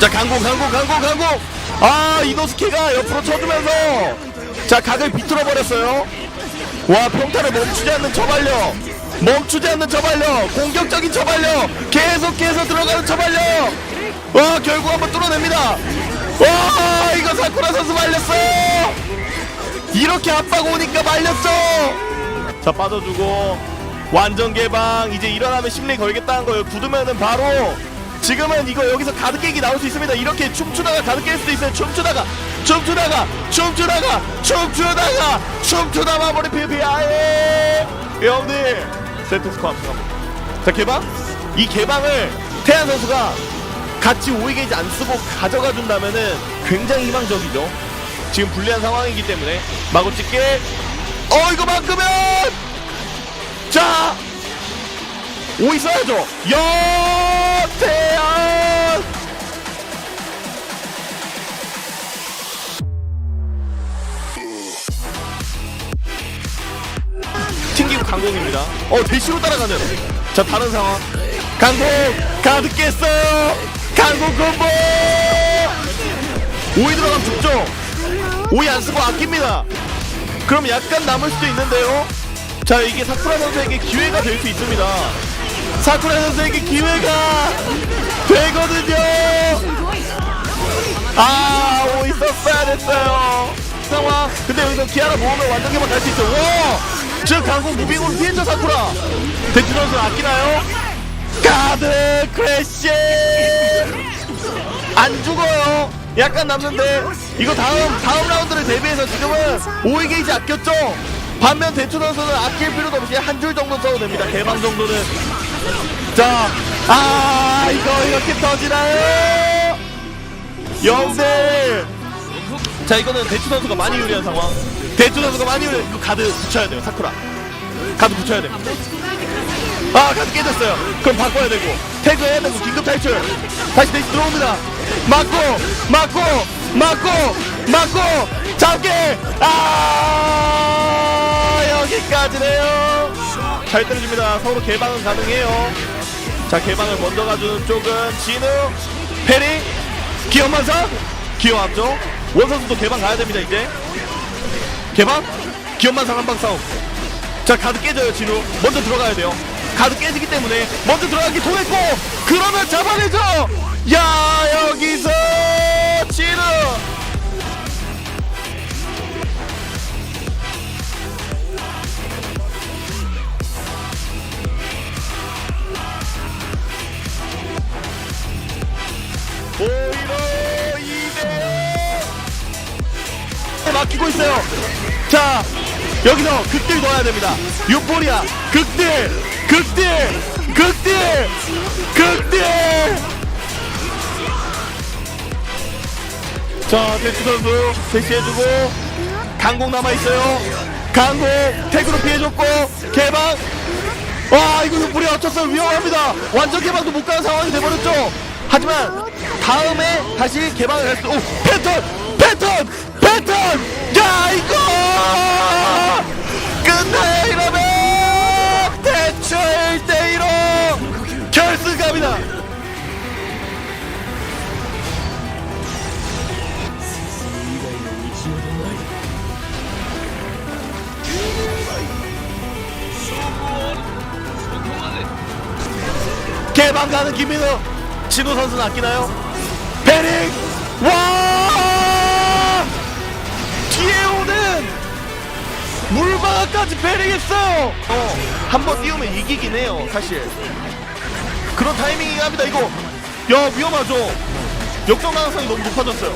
자 강공 강공 강공 강공 아 이노스케가 옆으로 쳐주면서. 자 각을 비틀어 버렸어요. 와 평타를 멈추지 않는 저발력 멈추지 않는 저발력 공격적인 저발력 계속해서 들어가는 저발력 와 결국 한번 뚫어냅니다. 와 이거 사쿠라 선수 말렸어요. 이렇게 압박 오니까 말렸죠. 자 빠져주고. 완전 개방. 이제 일어나면 심리 걸겠다는 거예요. 굳으면은 바로 지금은 이거 여기서 가득 깨기 나올 수 있습니다. 이렇게 춤추다가 가득 깰 수도 있어요. 춤추다가 춤추다가 춤추다가 춤추다가 춤추다 마무리 아예 형들 세트 스코어 합니다. 자 개방? 이 개방을 태양 선수가 같이 오이게이지 안 쓰고 가져가 준다면은 굉장히 희망적이죠. 지금 불리한 상황이기 때문에. 마구 찍게. 어 이거 막으면 자! 오이 써야죠 여태양 튕기고 강공입니다. 어 대시로 따라가는 자 다른 상황. 강공 가득 깼어요. 강공 콤보! 오이 들어가면 죽죠? 오이 안 쓰고 아낍니다. 그럼 약간 남을 수도 있는데요. 자 이게 사쿠라 선수에게 기회가 될 수 있습니다 사쿠라 선수에게 기회가 되거든요. 아 오이 썼어야 됐어요. 상황. 근데 여기서 기아라 모으면 완전 개만 갈 수 있어 와 지금 강공 무빙으로 피했죠 사쿠라. 대투 선수 아끼나요? 가드 크래쉬! 안 죽어요. 약간 남는데 이거 다음 다음 라운드를 대비해서 지금은 5위 게이지 아꼈죠? 반면 대투 선수는 아낄 필요도 없이 한 줄 정도 써도 됩니다. 개방 정도는 자 아 이거 이렇게 터지나요? 영대. 자 이거는 대추 선수가 많이 유리한 상황. 대추 선수가 많이 유리한 이거 가드 붙여야 돼요 사쿠라. 가드 붙여야 돼요. 아 가드 깨졌어요. 그럼 바꿔야 되고. 태그 해야 되고 긴급 탈출. 다시 대시 들어옵니다. 맞고 맞고 맞고 맞고. 잡게 아 잘 때려줍니다. 서로 개방은 가능해요. 자 개방을 먼저 가주는 쪽은 진우 페리 기어만사 기어 앞쪽 원선수도 개방 가야 됩니다 이제. 개방 기어만상 한방 싸움. 자 가드 깨져요 진우. 먼저 들어가야 돼요. 가드 깨지기 때문에 먼저 들어가기 통했고 그러면 잡아내죠! 야 여기서 막히고 있어요. 자, 여기서 극딜 넣어야 됩니다. 유포리아, 극딜, 극딜, 극딜, 극딜. 자, 대치 선수 대시해주고 강공 남아 있어요. 강공 태그로 피해줬고 개방. 와, 이거 유포리아 어쩌어 위험합니다. 완전 개방도 못 가는 상황이 돼버렸죠. 하지만 다음에 다시 개방을 할 수. 오, 패턴, 패턴, 패 턴. 야, 이거 끝나요 이러면 대출 1대1로 결승 갑니다. 개방 가는 김민우 진우 선수는 아끼나요? 베링 와 물방아까지 베링했어요 어, 한번 띄우면 이기긴 해요 사실. 그런 타이밍이긴 합니다 이거. 야 위험하죠. 역전 가능성이 너무 높아졌어요.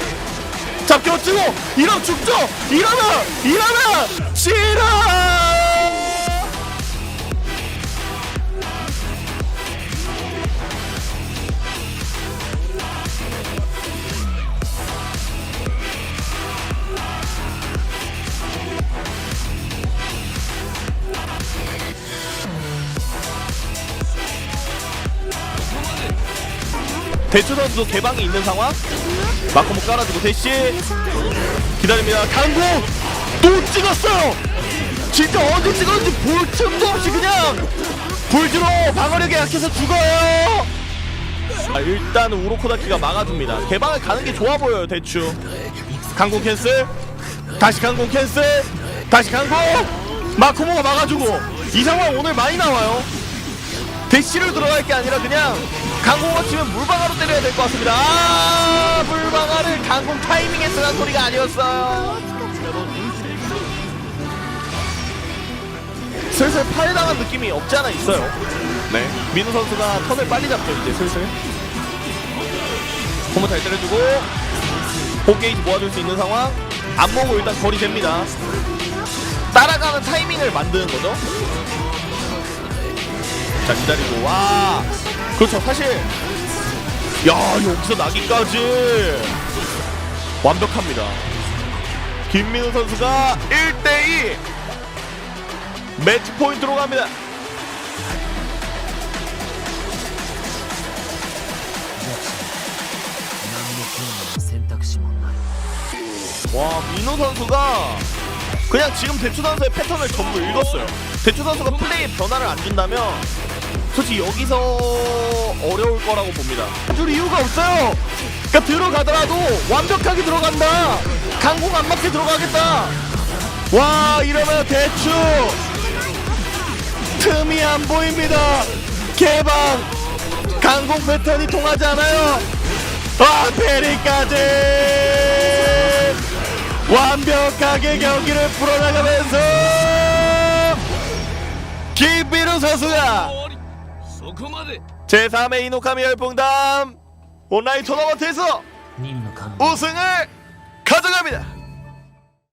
자 껴치고 이러면 죽죠 이러면 이러면 지라 대추 선수 개방이 있는 상황 마코모 깔아주고 대시 기다립니다 강구 또 찍었어요 진짜 어디 찍었는지 볼 틈도 없이 그냥 불주로 방어력이 약해서 죽어요 아, 일단 우로코다키가 막아줍니다. 개방을 가는 게 좋아 보여요 대충. 강공 캔슬. 다시 강공 캔슬. 다시 강공. 마코모가 막아주고 이 상황 오늘 많이 나와요. 대시를 들어갈 게 아니라 그냥 강공을 치면 물방아로 때려야 될 것 같습니다. 아 물방아를 강공 타이밍에 쓰는 소리가 아니었어요. 슬슬 파괴당한 느낌이 없지 않아 있어요. 네. 민우 선수가 턴을 빨리 잡죠 이제 슬슬. 홈을 잘 때려주고 호게이지 모아줄 수 있는 상황. 안 보고 일단 거리 됩니다. 따라가는 타이밍을 만드는 거죠. 자 기다리고. 와! 그렇죠. 사실 야 여기서 나기까지 완벽합니다. 김민우 선수가 1대2 매치 포인트로 갑니다. 와 민우 선수가 그냥 지금 대추 선수의 패턴을 전부 읽었어요. 대추 선수가 플레이 변화를 안 준다면 솔직히 여기서 어려울 거라고 봅니다. 줄 이유가 없어요. 그러니까 들어가더라도 완벽하게 들어간다. 강공 안 맞게 들어가겠다. 와 이러면 대충 틈이 안 보입니다. 개방 강공 패턴이 통하지 않아요. 아 베리까지 완벽하게 경기를 풀어나가면서 김비루 선수가 제3회 이노카미 열풍담 온라인 토너먼트에서 네, 우승을 가져갑니다.